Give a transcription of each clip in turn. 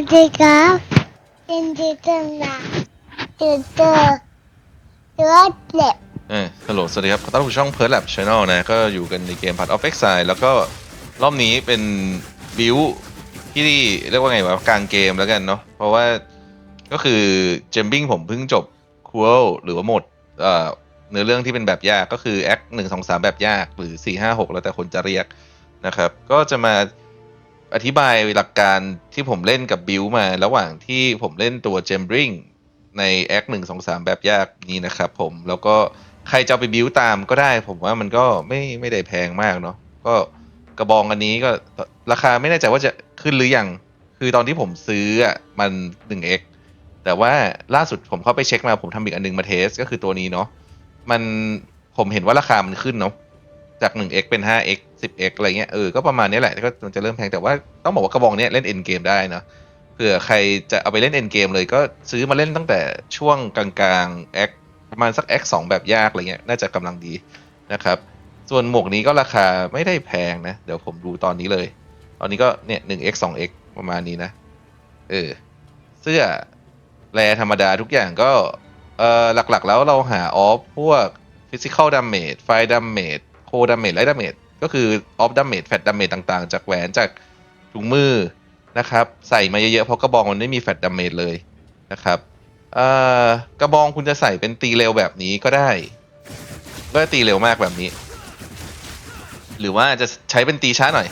วัสดีครับยินดีต้อนรับยูทูบรถเล็บเออฮัลโหล สวัสดีครับขอต้อนรับสู่ช่อง p e r l Lab Channel นะ ก็อยู่กันในเกม Path of Exile แล้วก็รอบนี้เป็นบิวที่เรียกว่าไงวะกลางเกมแล้วกันเนาะ เพราะว่าก็คือเจมบิ้งผมเพิ่งจบคูลหรือว่าหมดเอ่อเนื้อเรื่องที่เป็นแบบยากก็คือแอคหนึ่งสองสามแบบยากหรือสี่ห้าหกแล้วแต่คนจะเรียกนะครับ ก็จะมา อธิบายหลักการที่ผมเล่นกับบิวมา ระหว่างที่ผมเล่นตัวเจมบริงในแอคหนึ่งสองสามแบบยากนี้นะครับผมแล้วก็ใครจะไปบิวตามก็ได้ ผมว่ามันก็ไม่ไม่ได้แพงมากเนาะก็กระบองอันนี้ก็ราคาไม่แน่ใจว่าจะขึ้นหรือยังคือตอนที่ผมซื้ออะมัน 1x แต่ว่าล่าสุดผมเข้าไปเช็คมาผมทำอีกอันหนึงมาเทสก็คือตัวนี้เนาะมันผมเห็นว่าราคามันขึ้นเนาะ จาก 1x เป็น 5x 10x อะไรเงี้ยเออก็ประมาณนี้แหละก็มันจะเริ่มแพงแต่ว่าต้องบอกว่ากระบองเนี้ยเล่น end game ได้เนาะเผื่อใครจะเอาไปเล่นเอ็นเกมเลยก็ซื้อมาเล่นตั้งแต่ช่วงกลางๆแอคประมาณสักแอคสองแบบยากอะไรเงี้ยน่าจะกำลังดีนะครับส่วนหมวกนี้ก็ราคาไม่ได้แพงนะ เดี๋ยวผมดูตอนนี้เลย ตอนนี้ก็เนี่ยหนึ่ง x สอง x ประมาณนี้นะ เออ เสื้อแรธรรมดาทุกอย่างก็ เอ่อหลักๆแล้วเราหาออฟพวก physical damage fire damage cold damage light damage ก็คือ off damage fat damage ต่างๆ จากแหวนจากถุงมือนะครับ ใส่มาเยอะๆ เพราะกระบองมันไม่มีแฟลตดาเมจเลยนะครับกระบองคุณจะใส่เป็นตีเร็วแบบนี้ก็ได้ก็ตีเร็วมากแบบนี้ หรือว่าจะใช้เป็นตีช้าหน่อย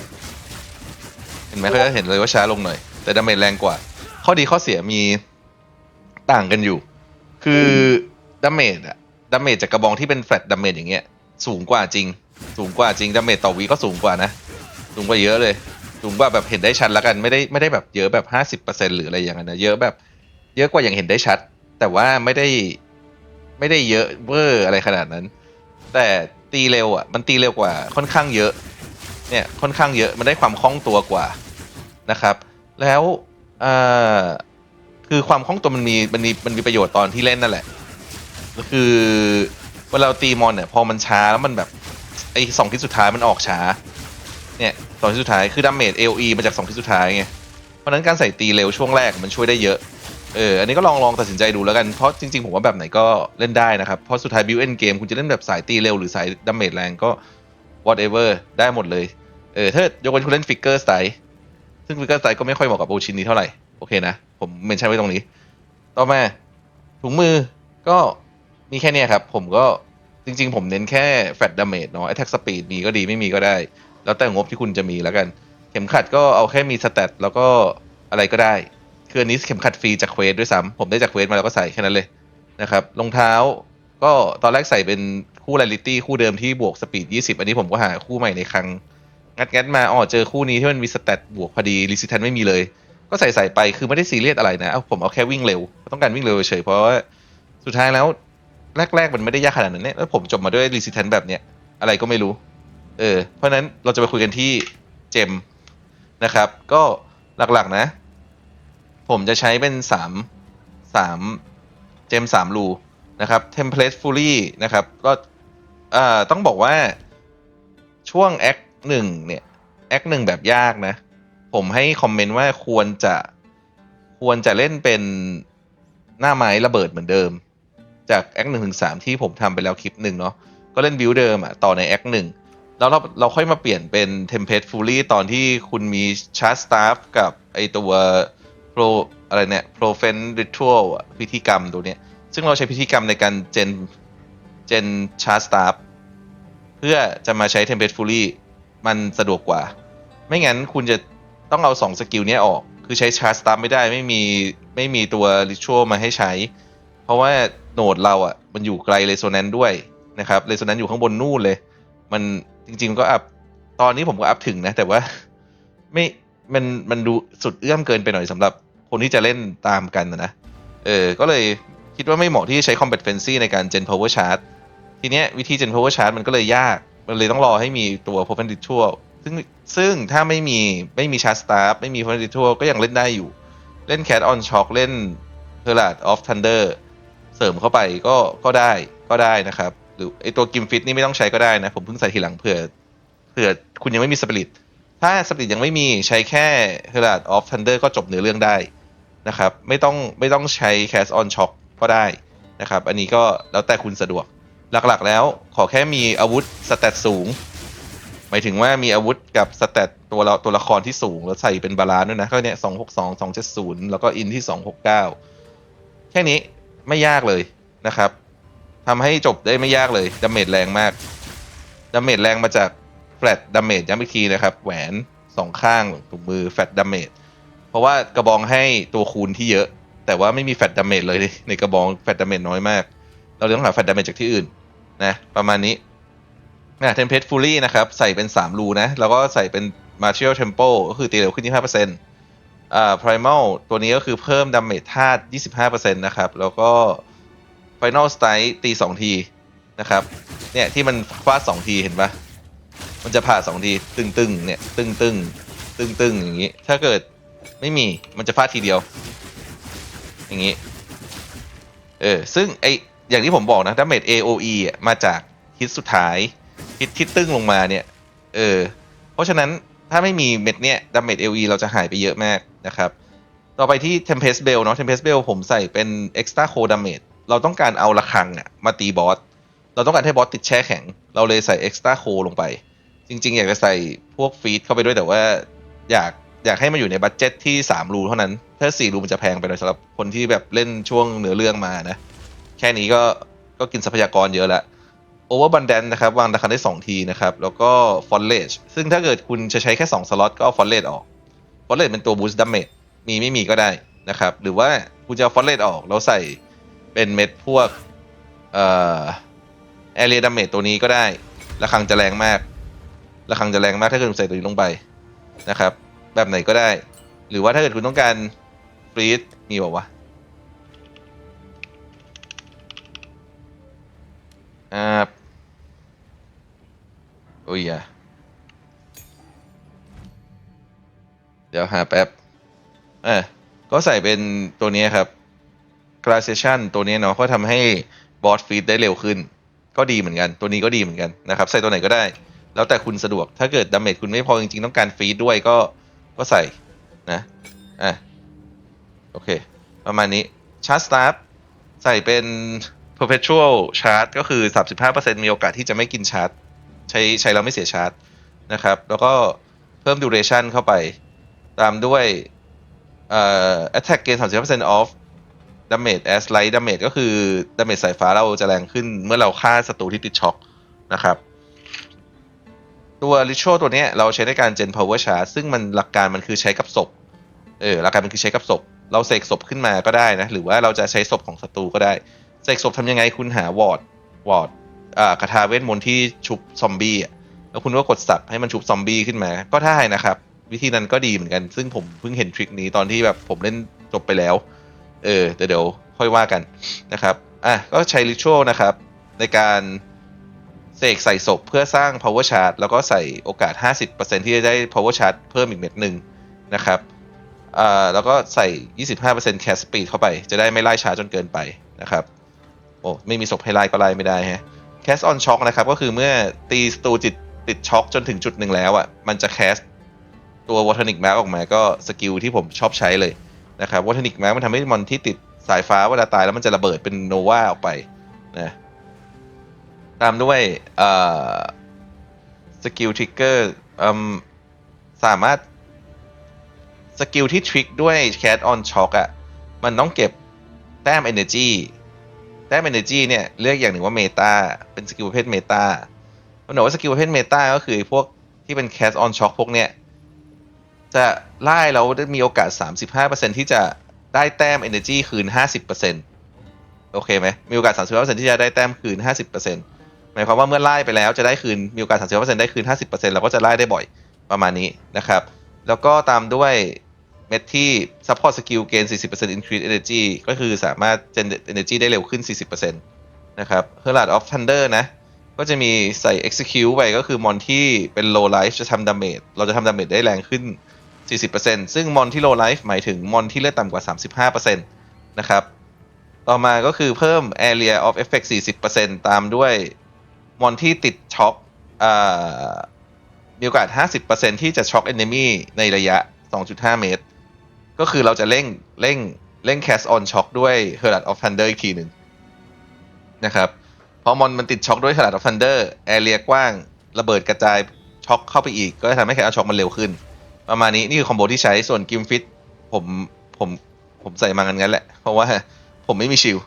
เห็นไหมเขาจะเห็นเลยว่าช้าลงหน่อย แต่ดาเมจแรงกว่า ข้อดีข้อเสียมีต่างกันอยู่ คือดาเมจอะดาเมจจากกระบองที่เป็นแฟลตดาเมจอย่างเงี้ยสูงกว่าจริง สูงกว่าจริงดาเมจต่อวีก็สูงกว่านะ สูงกว่าเยอะเลย สูงกว่าแบบเห็นได้ชัดแล้วกันไม่ได้ไม่ได้แบบเยอะแบบห้าสิบเปอร์เซ็นหรืออะไรอย่างนั้นนะเยอะแบบ เยอะกว่าอย่างเห็นได้ชัด แต่ว่าไม่ได้ไม่ได้เยอะเวอร์อะไรขนาดนั้น แต่ตีเร็วอะมันตีเร็วกว่าค่อนข้างเยอะ เนี่ยค่อนข้างเยอะมันได้ความคล่องตัวกว่านะครับ แล้วเอ่อคือความคล่องตัวมันมีมันมีมันมีประโยชน์ตอนที่เล่นนั่นแหละก็คือเวลาเราตีมอนเนี่ยพอมันช้าแล้วมันแบบ ไอ้สองที่สุดท้ายมันออกช้า เนี่ยสองที่สุดท้ายคือดาเมจ AOE มาจากสองที่สุดท้ายไง เพราะนั้นการใส่ตีเร็วช่วงแรกมันช่วยได้เยอะ เออ อันนี้ก็ลองลองตัดสินใจดูแล้วกัน เพราะจริงๆ ผมว่าแบบไหนก็เล่นได้นะครับ เพราะสุดท้ายบิวเอ็นเกมคุณจะเล่นแบบสายตีเร็วหรือสายดาเมจแรงก็ whatever ได้หมดเลย เออถ้ายกเว้นคุณเล่นฟิกเกอร์สไตล์ซึ่งฟิกเกอร์สไตล์ก็ไม่ค่อยเหมาะกับโอชินนี้เท่าไหร่ โอเคนะ ผมเมนชั่นไว้ตรงนี้ ต่อมาถุงมือก็มีแค่นี้ครับ ผมก็ จริง ๆ ผมเน้นแค่แฟตดาเมจเนาะ attack speed มีก็ดีไม่มีก็ได้ แล้วแต่งบที่คุณจะมีแล้วกัน เข็มขัดก็เอาแค่มีสเตตแล้วก็อะไรก็ได้ คืออันนี้เข็มขัดฟรีจากเควสด้วยซ้ำผมได้จากเควสมาแล้วก็ใส่แค่นั้นเลยนะครับรองเท้าก็ตอนแรกใส่เป็นคู่ r รลิตี้คู่เดิมที่บวกสปีด 20 อันนี้ผมก็หาคู่ใหม่ในครั้งงัดงัดมาอ๋อเจอคู่นี้ที่มันมีสเตตบวกพอดีรีสิทันไม่มีเลย ก็ใส่ใส่ไปคือไม่ได้ซีเรียสอะไรนะเอาผมเอาแค่วิ่งเร็ว ต้องการวิ่งเร็วเฉยเพราะว่าสุดท้ายแล้ว แรกๆมันไม่ได้ยากขนาดนั้นเนี่ยแล้วผมจบมาด้วยรีสิทนแบบเนี้ยอะไรก็ไม่รู้ เออ เพราะฉะนั้นเราจะไปคุยกันที่เจมนะครับ ก็หลักๆนะ ผมจะใช้เป็นสามสามเจมสามรูนะครับ Template Fully นะครับ ก็อ่าต้องบอกว่าช่วง Act หนึ่งเนี่ย Act หนึ่งแบบยากนะ ผมให้คอมเมนต์ว่าควรจะควรจะเล่นเป็นหน้าไม้ระเบิดเหมือนเดิม จาก Act หนึ่งถึงสามที่ผมทำไปแล้วคลิปหนึ่งเนาะก็เล่นบิวเดิมอะต่อในแอคหนึ่งแล้วเราเราค่อยมาเปลี่ยนเป็น Tempest Fully ตอนที่คุณมีชาร์ t สตาฟกับไอตัว Pro อะไรเนี่ย Pro f e n Ritual อะพิธีกรรมตัวเนี้ย ซึ่งเราใช้พิธีกรรมในการเจนเจนชาร์ t สตาฟเพื่อจะมาใช้ Tempest Fully มันสะดวกกว่า ไม่งั้นคุณจะต้องเอา2สกิลนี้ออก คือใช้ชาร์จสตาร์ไม่ได้ไม่มีไม่มีตัวริชวลมาให้ใช้ เพราะว่าโหนดเราอะมันอยู่ไกลเรโซแนนซ์ด้วยนะครับเรโซแนนซ์อยู่ข้างบนนู่นเลย มันจริงๆก็อัพตอนนี้ผมก็อัพถึงนะ แต่ว่าไม่มันมันดูสุดเอื้อมเกินไปหน่อยสำหรับคนที่จะเล่นตามกันนะเออก็เลยคิดว่าไม่เหมาะที่จะใช้ competency ในการ gen power charge ทีเนี้ยวิธี gen power charge มันก็เลยยาก มันเลยต้องรอให้มีตัว perpendicular ซึ่งซึ่งถ้าไม่มีไม่มี charge staff ไม่มี perpendicular ก็ยังเล่นได้อยู่ เล่น cat on shock เล่น herald of thunder เสริมเข้าไปก็ก็ได้ก็ได้นะครับ หรือไอตัวกิมฟิตนี่ไม่ต้องใช้ก็ได้นะ ผมเพิ่งใส่ทีหลังเผื่อเผื่อคุณยังไม่มีสปิริตถ้าสปิริตยังไม่มีใช้แค่ herald of thunder ก็จบเนื้อเรื่องได้นะครับ ไม่ต้องไม่ต้องใช้ cast on shock ก็ได้นะครับ อันนี้ก็แล้วแต่คุณสะดวกหลักๆแล้วขอแค่มีอาวุธสเตตสูง หมายถึงว่ามีอาวุธกับสเตตตัวเราตัวละครที่สูง แล้วใส่เป็นบาลานซ์ด้วยนะก็เนี่ยสองหกสองสองเจ็ดศูนย์แล้วก็อินที่สองหกเก้าแค่นี้ ไม่ยากเลยนะครับทำให้จบได้ไม่ยากเลยดาเมจแรงมากดาเมจแรงมาจากแฟลตดาเมจย้ำอีกทีนะครับ แหวนสองข้างถุงมือแฟลตดาเมจเพราะว่ากระบองให้ตัวคูณที่เยอะ แต่ว่าไม่มีแฟตดาเมจเลยในกระบองแฟตดาเมจน้อยมาก เราเลยต้องหาแฟตดาเมจจากที่อื่นนะประมาณนี้นะเทมเพลตฟูลี่นะครับ ใส่เป็น 3 รูนะ แล้วก็ใส่เป็น Martial Tempo ก็คือตีเร็วขึ้น25% อ่า Primal ตัวนี้ก็คือเพิ่มดาเมจธาตุ25%นะครับ แล้วก็ Final Strike ตี 2 ทีนะครับ เนี่ยที่มันฟาด 2 ทีเห็นปะมันจะผ่า 2 ที ตึงๆเนี่ย ตึงๆตึงๆอย่างนี้ ถ้าเกิดไม่มีมันจะฟาดทีเดียว อย่างนี้ เออ ซึ่งไออย่างที่ผมบอกนะดาเมจ AOE อะมาจากฮิตสุดท้ายฮิตที่ตึ้งลงมาเนี่ย เออ เพราะฉะนั้นถ้าไม่มีเม็ดเนี่ยดาเมจ AOE เราจะหายไปเยอะมาก นะครับ ต่อไปที่ Tempest Bell เนาะ Tempest Bell ผมใส่เป็น Extra Cold Damage เราต้องการเอาระฆังอะมาตีบอส เราต้องการให้บอสติดแช่แข็ง เราเลยใส่ Extra Cold ลงไป จริง ๆ อยากจะใส่พวกฟีดเข้าไปด้วยแต่ว่าอยากอยากให้มันอยู่ในบัตเจ็ตที่3รูเท่านั้น ถ้า4รูมันจะแพงไปหน่อยสำหรับคนที่แบบเล่นช่วงเนื้อเรื่องมานะ แค่นี้ก็ก็กินทรัพยากรเยอะละ Overabundant นนะครับ วางราคาได้ 2 ทีนะครับ แล้วก็ Foliage ซึ่งถ้าเกิดคุณจะใช้แค่ 2 สล็อตก็เอา Foliage ออก Foliage เป็นตัว Boost Damage มีไม่มีก็ได้นะครับ หรือว่าคุณจะเอา Foliage ออกแล้วใส่เป็นเม็ดพวกเอ่อ Area Damage ตัวนี้ก็ได้ระฆังจะแรงมากระฆังจะแรงมากถ้าเกิดคุณใส่ตัวนี้ลงไปนะครับ แบบไหนก็ได้ หรือว่าถ้าเกิดคุณต้องการฟรีดมีบอกว่าอ่าโอ้ยอะ ดี๋ยวหาแป๊บเออก็ใส่เป็นตัวนี้ครับ glaciation ตัวนี้เนาะก็ทำให้บอสฟีดได้เร็วขึ้น ก็ดีเหมือนกันตัวนี้ก็ดีเหมือนกันนะครับ ใส่ตัวไหนก็ได้ แล้วแต่คุณสะดวกถ้าเกิดดาเมจคุณไม่พอจริงๆ ต้องการฟีดด้วยก็ก็ใส่นะอะโอเค ประมาณนี้ชาร์จสตาร์ใส่เป็น perpetual charge ก็คือ 35%มีโอกาสที่จะไม่กินชาร์จ ใช้ใช้แล้วไม่เสียชาร์จนะครับ แล้วก็เพิ่ม duration เข้าไป ตามด้วยเอ่อ attack gain 35% off damage as light damage ก็คือ damage สายฟ้าเราจะแรงขึ้นเมื่อเราฆ่าศัตรูที่ติดช็อคนะครับ ตัว ritual ตัวนี้เราใช้ในการ gen power charge ซึ่งมันหลักการมันคือใช้กับศพ เออ หลักการมันคือใช้กับศพ เราเสกศพขึ้นมาก็ได้นะ หรือว่าเราจะใช้ศพของศัตรูก็ได้ เสกศพทำยังไงคุณหาวอร์ด วอร์ดอ่ากระทาเวทมนต์ที่ชุบซอมบี้แล้วคุณก็กดสับให้มันชุบซอมบี้ขึ้นมา ก็ได้นะครับ วิธีนั้นก็ดีเหมือนกัน ซึ่งผมเพิ่งเห็นทริคนี้ตอนที่แบบผมเล่นจบไปแล้ว เออแต่เดี๋ยวค่อยว่ากันนะครับ อะ ก็ใช้ ritual นะครับ ในการเสกใส่ศพเพื่อสร้าง power charge แล้วก็ใส่โอกาส 50%ที่จะได้ power charge เพิ่มอีกเม็ดหนึ่งนะครับอ่าแล้วก็ใส่ 25% cast speed เข้าไป จะได้ไม่ไล่ช้าจนเกินไปนะครับ โอ้ไม่มีศพให้ไล่ก็ไล่ไม่ได้ฮะ cast on shock นะครับ ก็คือเมื่อตีสตูจิตติดช็อคจนถึงจุดหนึ่งแล้วอะ มันจะ cast ตัว Watonic Mark ออกมาก็สกิลที่ผมชอบใช้เลยนะครับ Watonic Mark มันทำให้มอนที่ติดสายฟ้าเวลาตายแล้วมันจะระเบิดเป็นโนวาออกไปนะตามด้วยสกิลทริกเกอร์สามารถสกิลที่ทริกด้วย Cat on Shock อะ่ะมันต้องเก็บแต้ม Energy แต้ม Energy เนี่ย เรียกอย่างหนึ่งว่าเมตาเป็นสกิลประเภทเมตามันบอกว่าสกิลประเภทเมตาก็คือพวกที่เป็น Cat on Shock พวกเนี้ย จจะไล่แล้วมีโอกาส 35%ที่จะได้แต้ม energy คืน 50%โอเคไหมมีโอกาส 35%ที่จะได้แต้มคืน 50%หมายความว่าเมื่อไล่ไปแล้วจะได้คืนมีโอกาส 35%ได้คืน 50%เราก็จะไล่ได้บ่อยประมาณนี้นะครับ แล้วก็ตามด้วยเม็ดที่ support skill gain 40% increase energy ก็คือสามารถ generate energy ได้เร็วขึ้น 40%นะครับ Herald of Thunder นะ ก็จะมีใส่ execute ไปก็คือมอนที่เป็น low life จะทำ damage เราจะทำ damage ได้แรงขึ้น 40%ซึ่งมอนที่ low life หมายถึงมอนที่เลือดต่ำกว่า 35%นะครับ ต่อมาก็คือเพิ่ม area of effect 40%ตามด้วยมอนที่ติดช็อคอ่ามีโอกาส 50%ที่จะช็อค enemy ในระยะ 2.5 เมตร ก็คือเราจะเร่งเร่งเร่ง cast on shock ด้วย Herald of Thunder อีกทีหนึ่งนะครับพอมอนมันติดช็อคด้วย Herald of Thunder แอเรียกว้างระเบิดกระจายช็อคเข้าไปอีก ก็จะทำให้ cast on shock มันเร็วขึ้น ประมาณนี้นี่คือคอมโบที่ใช้ส่วนกิมฟิตผมผมผมใส่มางั้นๆแหละ เพราะว่าผมไม่มีชิล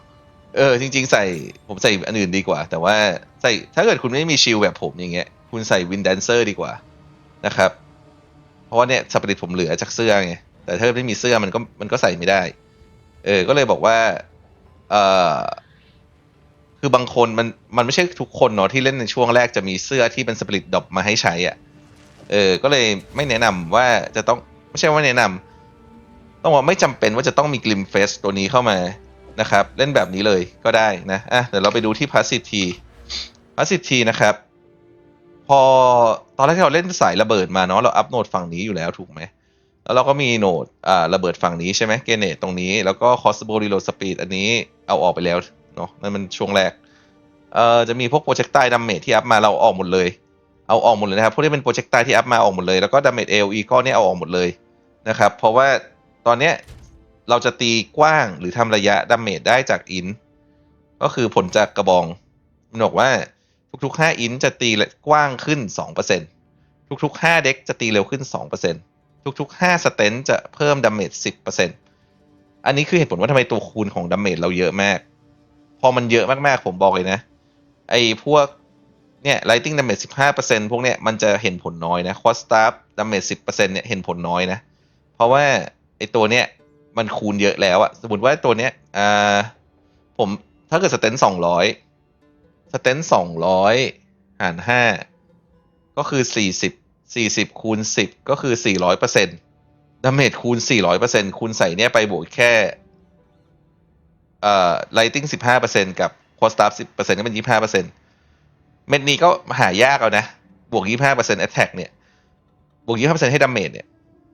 เออจริง ๆ ใส่ผมใส่อันอื่นดีกว่า แต่ว่าใส่ถ้าเกิดคุณไม่มีชิลแบบผมอย่างเงี้ย คุณใส่วินแดนเซอร์ดีกว่านะครับ เพราะว่าเนี่ยสปริตผมเหลือจากเสื้อไงแต่ถ้าไม่มีเสื้อมันก็มันก็ใส่ไม่ได้ เออ ก็เลยบอกว่าเออคือบางคนมันมันไม่ใช่ทุกคนเนาะที่เล่นในช่วงแรกจะมีเสื้อที่เป็นสปริตดรอปมาให้ใช้อะ เออก็เลยไม่แนะนำว่าจะต้องไม่ใช่ว่าแนะนำต้องบอกไม่จำเป็นว่าจะต้องมีกลิมเฟสตัวนี้เข้ามานะครับ เล่นแบบนี้เลยก็ได้นะอะเดี๋ยวเราไปดูที่ passive T passive T นะครับ พอตอนแรกที่เราเล่นสายระเบิดมาเนาะเราอัพโหนดฝั่งนี้อยู่แล้วถูกไหมแล้วเราก็มีโหนดอ่าระเบิดฝั่งนี้ใช่ไหมเกเนตตรงนี้แล้วก็ crossbow reload speed อันนี้เอาออกไปแล้วเนาะนั่นมันช่วงแรกเอ่อจะมีพวกโปรเจกต์ใต้ดัมเมจที่อัพมาเราออกหมดเลย เอาออกหมดเลยนะครับ พวกที่เป็นโปรเจกต์ใต้ที่อัพมาออกหมดเลย แล้วก็ดัมเมจ AOE ก้อนนี้เอาออกหมดเลยนะครับ เพราะว่าตอนเนี้ยเราจะตีกว้างหรือทำระยะดัมเมจได้จากอิน ก็คือผลจากกระบองมันบอกว่าทุกๆ 5 อินจะตีกว้างขึ้น 2%ทุกๆ 5 เด็กจะตีเร็วขึ้น 2%ทุกๆ 5 สเตนจะเพิ่มดาเมจ10%อันนี้คือเหตุผลว่าทำไมตัวคูณของดาเมจเราเยอะมาก พอมันเยอะมากๆ ผมบอกเลยนะ ไอ้พวก เนี่ย lighting damage 15%พวกเนี้ยมันจะเห็นผลน้อยนะ quad staff damage 10%เนี่ยเห็นผลน้อยนะ เพราะว่าไอตัวเนี้ยมันคูณเยอะแล้วอะสมมติว่าตัวเนี้ยอ่าผมถ้าเกิดสเตนสองร้อยสเตนสองร้อยหารห้าก็คือสี่สิบสี่สิบคูณสิบก็คือสี่ร้อยเปอร์เซ็นต์ดาเมจคูณสี่ร้อยเปอร์เซ็นต์คูณใส่เนี่ยไปบวกแค่เอ่อ lighting สิบห้าเปอร์เซ็นต์กับ quad staff สิบเปอร์เซ็นต์ก็เป็นยี่ห้าเปอร์เซ็นต์ เม็ดนี้ก็หายากเอานะ บวกยี่ห้าเปอร์เซ็นต์ attack เนี่ย บวกยี่ห้าเปอร์เซ็นต์ให้ดาเมจเนี่ย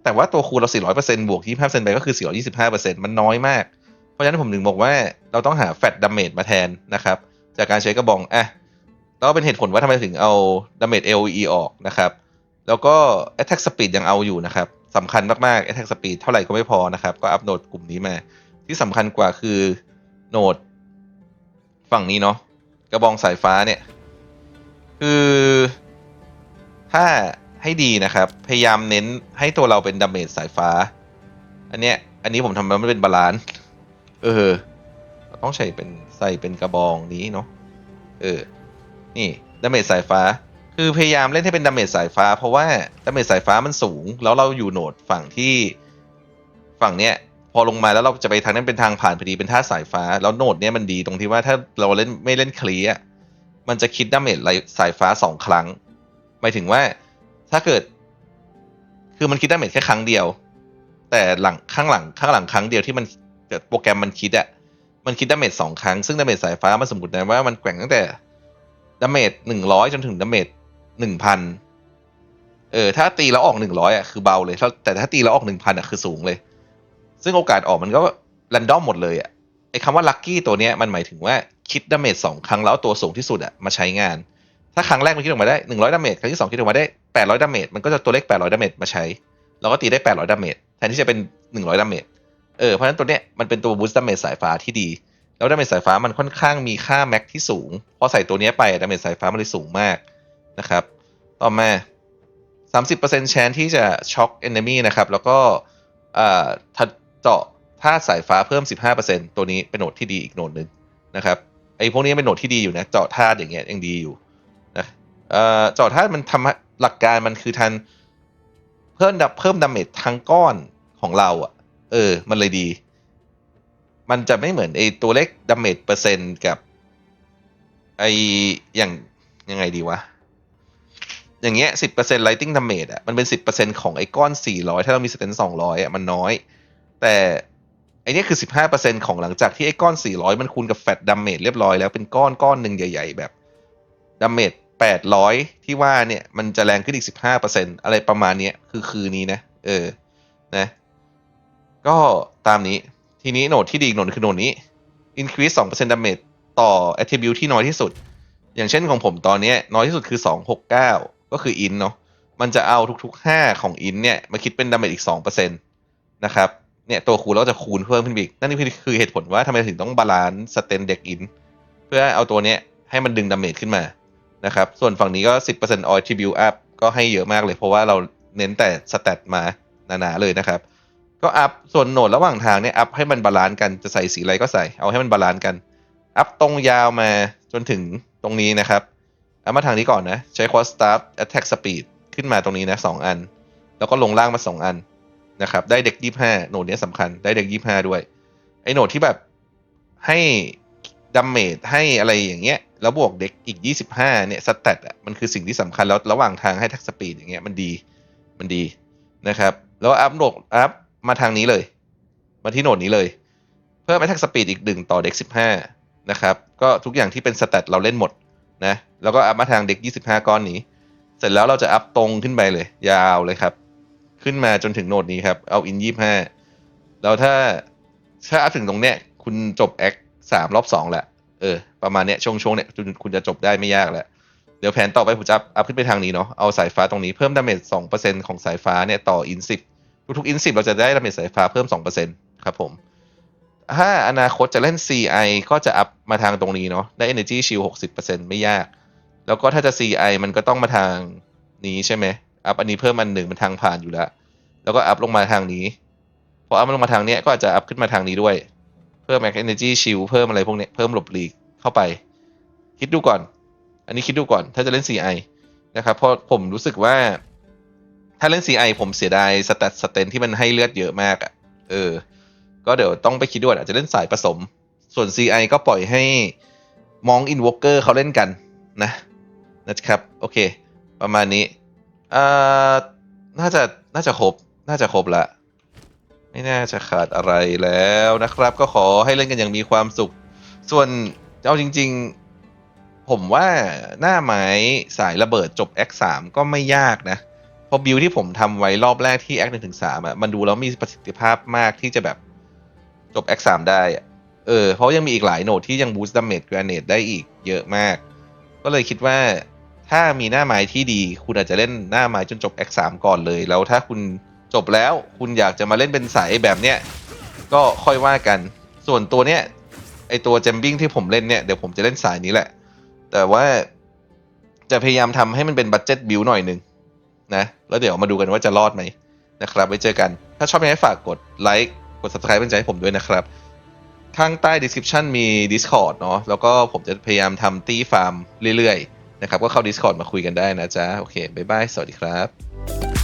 แต่ว่าตัวคูณเรา 400%บวก 25%ไปก็คือ 425%มันน้อยมาก เพราะฉะนั้นผมถึงบอกว่าเราต้องหาแฟตดาเมจมาแทนนะครับ จากการใช้กระบองอะแล้วก็เป็นเหตุผลว่าทำไมถึงเอาดาเมจ AOE ออกนะครับ แล้วก็ Attack Speed ยังเอาอยู่นะครับสำคัญมากๆ Attack Speed เท่าไหร่ก็ไม่พอนะครับ ก็อัพโหนดกลุ่มนี้มา ที่สำคัญกว่าคือโหนดฝั่งนี้เนาะกระบองสายฟ้าเนี่ย คือถ้าให้ดีนะครับ พยายามเน้นให้ตัวเราเป็นดาเมจสายฟ้า อันเนี้ย อันนี้ผมทำมาไม่เป็นบาลานซ์เออ ต้องใส่เป็นใส่เป็นกระบองนี้เนาะเออ นี่ดาเมจสายฟ้า คือพยายามเล่นให้เป็นดาเมจสายฟ้า เพราะว่าดาเมจสายฟ้ามันสูง แล้วเราอยู่โหนดฝั่งที่ฝั่งเนี้ยพอลงมาแล้วเราจะไปทางนั้นเป็นทางผ่านพอดีเป็นท่าสายฟ้า แล้วโหนดเนี้ยมันดีตรงที่ว่าถ้าเราเล่นไม่เล่นเคลียร์ มันจะคิดดาเมจสายฟ้าสองครั้ง หมายถึงว่าถ้าเกิด คือมันคิดดาเมจแค่ครั้งเดียว แต่หลังข้างหลังข้างหลังครั้งเดียวที่มันเกิดโปรแกรมมันคิดอะมันคิดดาเมจสองครั้ง ซึ่งดาเมจสายฟ้ามันสมมตินะว่ามันแกว่งตั้งแต่ดาเมจหนึ่งร้อยจนถึงดาเมจหนึ่งพันเออถ้าตีแล้วออกหนึ่งร้อยอะคือเบาเลยแต่ถ้าตีแล้วออกหนึ่งพันอะคือสูงเลย ซึ่งโอกาสออกมันก็แรนดอมหมดเลยอะไอ้คำว่าลัคกี้ตัวเนี้ยมันหมายถึงว่า คิดดาเมจสองครั้งแล้วตัวสูงที่สุดอะมาใช้งาน ถ้าครั้งแรกมันคิดออกมาได้หนึ่งร้อยดาเมจครั้งที่สองคิดออกมาได้แปดร้อยดาเมจมันก็จะตัวเลขแปดร้อยดาเมจมาใช้เราก็ตีได้แปดร้อยดาเมจแทนที่จะเป็นหนึ่งร้อยดาเมจเออเพราะฉะนั้นตัวเนี้ยมันเป็นตัวบูสต์ดาเมจสายฟ้าที่ดี แล้วดาเมจสายฟ้ามันค่อนข้างมีค่าแม็กที่สูงพอใส่ตัวเนี้ยไปดาเมจสายฟ้ามันเลยสูงมากนะครับ ต่อมา 30%แชนที่จะช็อกเอนเนมีนะครับ แล้วก็อ่าถ้าเจาะถ้าสายฟ้าเพิ่ม 15%ตัวนี้เป็นโหนดที่ดีอีกโหนดหนึ่งนะครับ ไอ้พวกนี้เป็นโหนดที่ดีอยู่นะเจาะธาตุอย่างเงี้ยยังดีอยู่นะเอ่อเจาะธาตุมันทำหลักการมันคือทันเพิ่มดับเพิ่มดาเมจทั้งก้อนของเราอะเออ มันเลยดี มันจะไม่เหมือนไอตัวเลขดาเมจเปอร์เซ็นต์กับไออย่างยังไงดีวะ อย่างเงี้ยสิบเปอร์เซ็นต์ไลติงดาเมจอะมันเป็นสิบเปอร์เซ็นต์ของไอ้ก้อนสี่ร้อยถ้าเรามีสเตนสองร้อยอะมันน้อย แต่ ไอเนี้ยคือสิบห้าเปอร์เซ็นต์ของหลังจากที่ไอ้ก้อนสี่ร้อยมันคูณกับแฟตดาเมจเรียบร้อยแล้วเป็นก้อนก้อนหนึ่งใหญ่ ๆ แบบดาเมจแปดร้อยที่ว่าเนี่ยมันจะแรงขึ้นอีกสิบห้าเปอร์เซ็นต์อะไรประมาณเนี้ยคือคืนนี้นะ เออนะก็ตามนี้ทีนี้โหนดที่ดีอีกโหนดคือโหนดนี้ increase 2% damage ต่อ attribute ที่น้อยที่สุด อย่างเช่นของผมตอนนี้น้อยที่สุดคือ 269 ก็คือ int เนาะมันจะเอาทุกๆ 5 ของ int เนี่ย มาคิดเป็น damage อีก 2%นะครับ เนี่ยตัวคูณแล้วจะคูณเพิ่มขึ้นอีก นั่นนี่คือเหตุผลว่าทำไมถึงต้องบาลานซ์สเตนเด็ก int เพื่อเอาตัวเนี้ยให้มันดึง damage ขึ้นมานะครับ ส่วนฝั่งนี้ก็ 10% all tribute up ก็ให้เยอะมากเลยเพราะว่าเราเน้นแต่สเตตมาหนาๆเลยนะครับ ก็อัพส่วนโหนดระหว่างทางเนี่ยอัพให้มันบาลานซ์กันจะใส่สีอะไรก็ใส่เอาให้มันบาลานซ์กันอัพตรงยาวมาจนถึงตรงนี้นะครับเอามาทางนี้ก่อนนะ ใช้ quad start attack speed ขึ้นมาตรงนี้นะสองอัน แล้วก็ลงล่างมาสองอัน นะครับ ได้เด็กยี่ห้าโหนดนี้ยสำคัญได้เด็กยี่ห้าด้วย ไอโหนดที่แบบให้ดัมเมจให้อะไรอย่างเงี้ย แล้วบวกเด็กอีก 25 เนี่ยสแตทอะมันคือสิ่งที่สำคัญแล้วระหว่างทางให้ทักสปีดอย่างเงี้ยมันดีมันดีนะครับ แล้วอัพโหนดอัพมาทางนี้เลย มาที่โหนดนี้เลย เพิ่มแอ t แทกสปีดอีกหนึ่งต่อเด็ก 15 นะครับ ก็ทุกอย่างที่เป็นสแตทเราเล่นหมดนะแล้วก็อัพมาทางเด็ก 25 ก้อนนี้ เสร็จแล้วเราจะอัพตรงขึ้นไปเลย ยาวเลยครับ ขึ้นมาจนถึงโนดนี้ครับ เอาอิน25แล้วถ้าถ้าอัพถึงตรงเนี้ย คุณจบแอคสามรอบสองแหละ เออ ประมาณเนี้ยช่วงช่วงเนี้ยคุณคุณจะจบได้ไม่ยากแหล้วเดี๋ยวแผนต่อไปผมจะอัพขึ้นไปทางนี้เนาะ เอาสายฟ้าตรงนี้เพิ่มดาเมจ2%ของสายฟ้าเนี่ยต่ออิน10ทุกๆอิน10เราจะได้ดาเมจสายฟ้าเพิ่ม2%ครับผม ถ้าอนาคตจะเล่น CI ก็จะอัพมาทางตรงนี้เนาะ ได้ Energy Shield 60%ไม่ยาก แล้วก็ถ้าจะ CI มันก็ต้องมาทางนี้ใช่ไหม อัพอันนี้เพิ่มอันหนึ่งมันทางผ่านอยู่แล้ว แล้วก็อัพลงมาทางนี้ พออัพลงมาทางเนี้ยก็อาจจะอัพขึ้นมาทางนี้ด้วย เพิ่ม Max Energy Shield เพิ่มอะไรพวกเนี้ยเพิ่มหลบหลีกเข้าไป คิดดูก่อน อันนี้คิดดูก่อน ถ้าจะเล่น CI นะครับเพราะผมรู้สึกว่า ถ้าเล่น CI ผมเสียดายสแตทสเตนที่มันให้เลือดเยอะมากอะ่ะเออ ก็เดี๋ยวต้องไปคิดด้วยอาจจะเล่นสายผสม ส่วน CI ก็ปล่อยให้มองอินวอเกอร์เขาเล่นกันนะนะครับ โอเค ประมาณนี้ อ่าน่าจะน่าจะครบ น่าจะครบละไม่น่าจะขาดอะไรแล้วนะครับ ก็ขอให้เล่นกันอย่างมีความสุข ส่วนเอาจริง ๆ ผมว่าหน้าไม้สายระเบิดจบ X 3 ก็ไม่ยากนะเพราะบิลที่ผมทำไว้รอบแรกที่ X 1ถึง3อะมันดูแล้วมีประสิทธิภาพมากที่จะแบบจบ X 3 ได้อะเออเพราะยังมีอีกหลายโหนดที่ยังบูสต์ดาเมจ r กร n เน e ได้อีกเยอะมาก ก็เลยคิดว่า ถ้ามีหน้าไม้ที่ดี คุณอาจจะเล่นหน้าไม้จนจบ X 3 ก่อนเลย แล้วถ้าคุณจบแล้วคุณอยากจะมาเล่นเป็นสายแบบเนี้ยก็ค่อยว่ากัน ส่วนตัวเนี้ยไอตัวเจมบิ้งที่ผมเล่นเนี่ยเดี๋ยวผมจะเล่นสายนี้แหละ แต่ว่าจะพยายามทำให้มันเป็นบัตเจ็ตบิ l หน่อยหนึ่งนะ แล้วเดี๋ยวมาดูกันว่าจะรอดไหมนะครับไว้เจอกัน ถ้าชอบยังไงฝากกดไลค์กด subscribe เป็นใจให้ผมด้วยนะครับ ข้างใต้ description มี Discord เนาะแล้วก็ผมจะพยายามทำตีฟาร์มเรื่อยๆะครับก็เข้า Discord มาคุยกันได้นะจ๊ะโอเคบ๊ายบายสวัสดีครับ